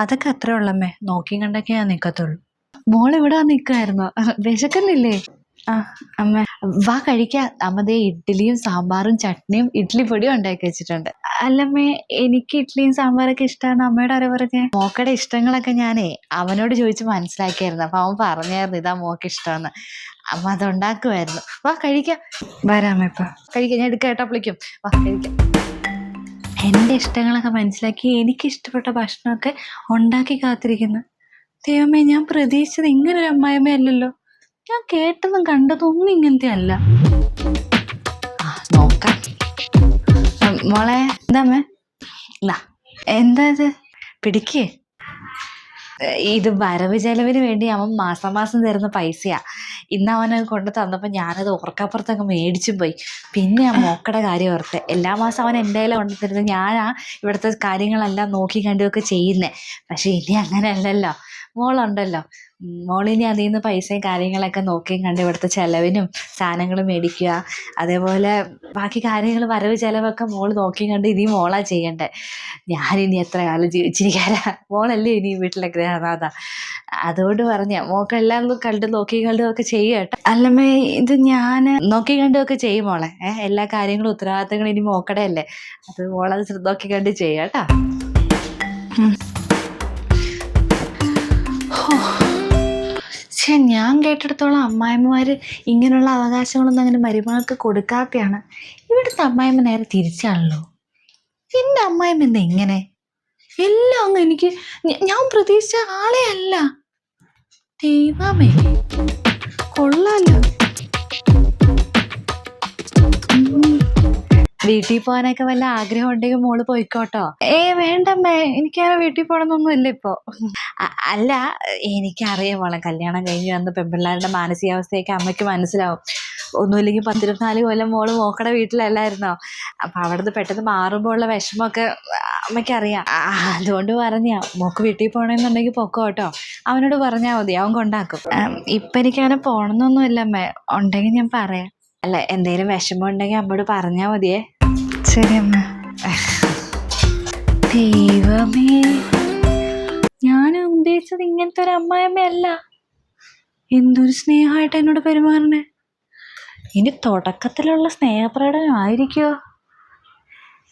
അതൊക്കെ അത്രേ ഉള്ളമ്മേ നോക്കി കണ്ടൊക്കെ ഞാൻ നിക്കത്തുള്ളൂ. മോൾ ഇവിടെ നിക്കായിരുന്നു. വിശക്കുന്നില്ലേ? ആ അമ്മ. വാ കഴിക്കാം. അമ്മ ദേ ഇഡ്ഡലിയും സാമ്പാറും ചട്നിയും ഇഡ്ഡലി പൊടിയും ഉണ്ടാക്കി വെച്ചിട്ടുണ്ട്. അല്ലമ്മേ എനിക്ക് ഇഡ്ഡലിയും സാമ്പാറൊക്കെ ഇഷ്ടമാണ് അമ്മയുടെ അറിവ് പറഞ്ഞേ? മോക്കയുടെ ഇഷ്ടങ്ങളൊക്കെ ഞാനേ അവനോട് ചോദിച്ച് മനസ്സിലാക്കിയായിരുന്നു. അപ്പൊ അവൻ പറഞ്ഞായിരുന്നു ഇതാ മോക്ക് ഇഷ്ടമെന്ന് അമ്മ അത് ഉണ്ടാക്കുമായിരുന്നു വാ കഴിക്കാം. വരാമ്മ ഇപ്പൊ. കഴിക്കാം. ഞാൻ എടുക്കാം കേട്ടോ വിളിക്കും. വാ കഴിക്കാം. എന്റെ ഇഷ്ടങ്ങളൊക്കെ മനസ്സിലാക്കി എനിക്കിഷ്ടപ്പെട്ട ഭക്ഷണമൊക്കെ ഉണ്ടാക്കി കാത്തിരിക്കുന്നു. ദൈവമേ ഞാൻ പ്രതീക്ഷിച്ചത് ഇങ്ങനൊരു ഒരു അമ്മായിമ്മ അല്ലല്ലോ. ഞാൻ കേട്ടതും കണ്ടതും ഒന്നും ഇങ്ങനത്തെ അല്ല. നോക്കാം. മോളെ എന്താ എന്താ ഇത്? പിടിക്കേ. ഇത് വരവ് ചെലവിന് വേണ്ടി അവൻ മാസം മാസം തരുന്ന പൈസയാ. ഇന്ന് അവനെ കൊണ്ട് തന്നപ്പോൾ ഞാനത് ഓർക്കപ്പുറത്തങ്ങ് മേടിച്ചും പോയി. പിന്നെ ആ മോക്കടെ കാര്യം ഓർത്ത്. എല്ലാ മാസം അവൻ എന്റെ കയ്യിൽ കൊണ്ടു തരുന്നത് ഞാനാ ഇവിടുത്തെ കാര്യങ്ങളെല്ലാം നോക്കി കണ്ടുമൊക്കെ ചെയ്യുന്നത് പക്ഷെ ഇനി അങ്ങനെയല്ലല്ലോ. മോളുണ്ടല്ലോ. മോളിനി അതിൽ നിന്ന് പൈസയും കാര്യങ്ങളൊക്കെ നോക്കിയും കണ്ട് ഇവിടുത്തെ ചിലവിനും സാധനങ്ങൾ മേടിക്കുക. അതേപോലെ ബാക്കി കാര്യങ്ങൾ വരവ് ചിലവൊക്കെ മോൾ നോക്കിയും കണ്ട് ഇനി മോളാ ചെയ്യണ്ടേ. ഞാനിനി എത്ര കാലം ജീവിച്ചിരിക്കാനാ? മോളല്ലേ ഇനി വീട്ടിലെ ഗ്രഹനാഥ അതുകൊണ്ട് പറഞ്ഞ മോക്കെല്ലാം കണ്ട് നോക്കി കണ്ടും ഒക്കെ ചെയ്യുക കേട്ടോ. അല്ലമ്മേ ഇത് ഞാൻ നോക്കി കണ്ടും ഒക്കെ ചെയ്യും മോളെ. ഏഹ് എല്ലാ കാര്യങ്ങളും ഉത്തരവാദിത്തങ്ങളും ഇനി മോക്കടെ അല്ലേ? അത് മോളത് നോക്കി കണ്ട് ചെയ്യാട്ടാ പക്ഷെ ഞാൻ കേട്ടിടത്തോളം അമ്മായിമ്മമാർ ഇങ്ങനെയുള്ള അവകാശങ്ങളൊന്നും അങ്ങനെ മരുമകൾക്ക് കൊടുക്കാത്തയാണ്. ഇവിടുത്തെ അമ്മായിമ്മ നേരെ തിരിച്ചാണല്ലോ. എന്റെ അമ്മായിമ്മ എന്താ ഇങ്ങനെ എല്ലാം അങ്ങ് എനിക്ക് ഞാൻ പ്രതീക്ഷിച്ച ആളെ അല്ല. ദൈവമേ. കൊള്ളാലോ. വീട്ടിൽ പോകാനൊക്കെ വല്ല ആഗ്രഹം ഉണ്ടെങ്കിൽ മോൾ പോയിക്കോട്ടോ. ഏ വേണ്ടമ്മേ. എനിക്ക് അങ്ങനെ വീട്ടിൽ പോകണമെന്നൊന്നും ഇല്ല ഇപ്പോ അല്ല എനിക്കറിയാം മോളെ കല്യാണം കഴിഞ്ഞ് വന്ന പെൺപിള്ളേരുടെ മാനസികാവസ്ഥയൊക്കെ അമ്മയ്ക്ക് മനസ്സിലാവും. ഒന്നുമില്ലെങ്കിൽ പത്തിരുപത്തിനാല് കൊല്ലം മോൾ മോക്കടെ വീട്ടിലല്ലായിരുന്നോ? അപ്പൊ അവിടുന്ന് പെട്ടെന്ന് മാറുമ്പോൾ ഉള്ള വിഷമമൊക്കെ അമ്മയ്ക്കറിയാം. അതുകൊണ്ട് പറഞ്ഞാ മോക്ക് വീട്ടിൽ പോകണമെന്നുണ്ടെങ്കിൽ പൊക്കോ കേട്ടോ അവനോട് പറഞ്ഞാൽ മതി അവൻ കൊണ്ടാക്കും. ഇപ്പൊ എനിക്ക് അങ്ങനെ പോകണമെന്നൊന്നുമില്ല അമ്മേ ഉണ്ടെങ്കിൽ ഞാൻ പറയാം. അല്ല എന്തെങ്കിലും വിഷമം ഉണ്ടെങ്കിൽ അമ്മയോട് പറഞ്ഞാൽ മതിയേ. അമ്മ ദൈവമേ. ഞാൻ ഉദ്ദേശിച്ചത് ഇങ്ങനത്തെ ഒരു അമ്മായിയമ്മയല്ല. എന്തൊരു സ്നേഹമായിട്ട് എന്നോട് പെരുമാറണേ ഇനി തുടക്കത്തിലുള്ള സ്നേഹപ്രകടനം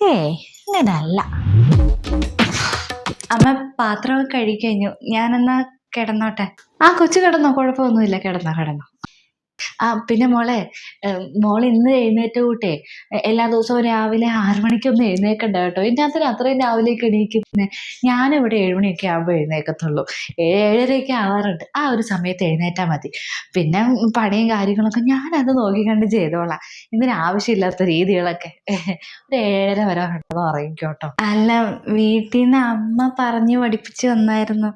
ഏ അങ്ങനല്ല അമ്മ പാത്രമൊക്കെ കഴിക്കഴിഞ്ഞു ഞാനെന്നാ കിടന്നോട്ടെ? ആ കൊച്ചു കിടന്നോ? കുഴപ്പമൊന്നുമില്ല. കിടന്നോ കിടന്നോ. ആ പിന്നെ മോളെ മോൾ ഇന്ന് എഴുന്നേറ്റ കൂട്ടെ. എല്ലാ ദിവസവും രാവിലെ ആറു മണിക്കൊന്നും എഴുന്നേക്കണ്ട കേട്ടോ. ഇതിനകത്തിന് അത്രയും രാവിലേക്ക് എണീക്കുന്നത് ഞാനിവിടെ ഏഴുമണിയൊക്കെ ആകുമ്പോൾ എഴുന്നേക്കത്തുള്ളൂ. ഏഴ് ഏഴരയൊക്കെ ആവാറുണ്ട്. ആ ഒരു സമയത്ത് എഴുന്നേറ്റാൽ മതി. പിന്നെ പണിയും കാര്യങ്ങളൊക്കെ ഞാനത് നോക്കി കണ്ട് ചെയ്തോളാം. ഇതിന് ആവശ്യമില്ലാത്ത രീതികളൊക്കെ. ഒരു ഏഴര വരെ കിടന്ന് ഉറങ്ങിക്കോട്ടോ അല്ല വീട്ടിൽ നിന്ന് അമ്മ പറഞ്ഞു പഠിപ്പിച്ചു വന്നായിരുന്നു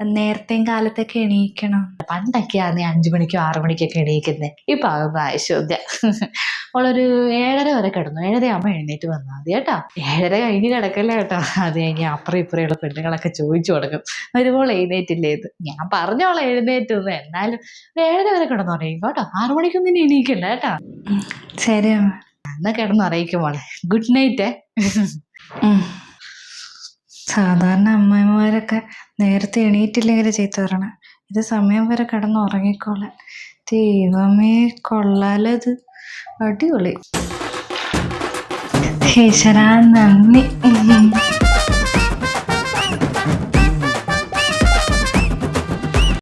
നേരത്തെയും കാലത്തൊക്കെ എണീക്കണം. പണ്ടൊക്കെയാണ് നീ അഞ്ചു മണിക്കോ ആറു മണിക്കൊക്കെ എണീക്കുന്നത് ഇപ്പൊ അതൊന്നും ആവശ്യമില്ല. അവളൊരു ഏഴര വരെ കിടന്നു. ഏഴര ആകുമ്പോൾ എഴുന്നേറ്റ് വന്നാൽ മതി കേട്ടോ. ഏഴര കഴിഞ്ഞ് കിടക്കല്ലേ കേട്ടോ. അത് കഴിഞ്ഞ് അപ്പുറം ഇപ്പുറമുള്ള പെണ്ണുങ്ങളൊക്കെ ചോദിച്ചു കൊടുക്കും വരുമ്പോൾ എഴുന്നേറ്റില്ലേ ഇത് ഞാൻ പറഞ്ഞോളെ എഴുന്നേറ്റു എന്നാലും ഒരു ഏഴര വരെ കിടന്നു പറയും കേട്ടോ. ആറു മണിക്കൊന്നും ഇനി എണീക്കണ്ട കേട്ടോ. ശരി എന്നാ അറിയിക്കും മോളെ. Good night. സാധാരണ അമ്മായിമാരൊക്കെ നേരത്തെ എണീറ്റില്ലെങ്കിൽ ചീത്ത പറയണേ. ഇത് സമയം വരെ കിടന്ന് ഉറങ്ങിക്കോളാൻ. ദൈവമേ കൊള്ളാലോ ഇത് അടിപൊളി. ഈശ്വരാ നന്ദി.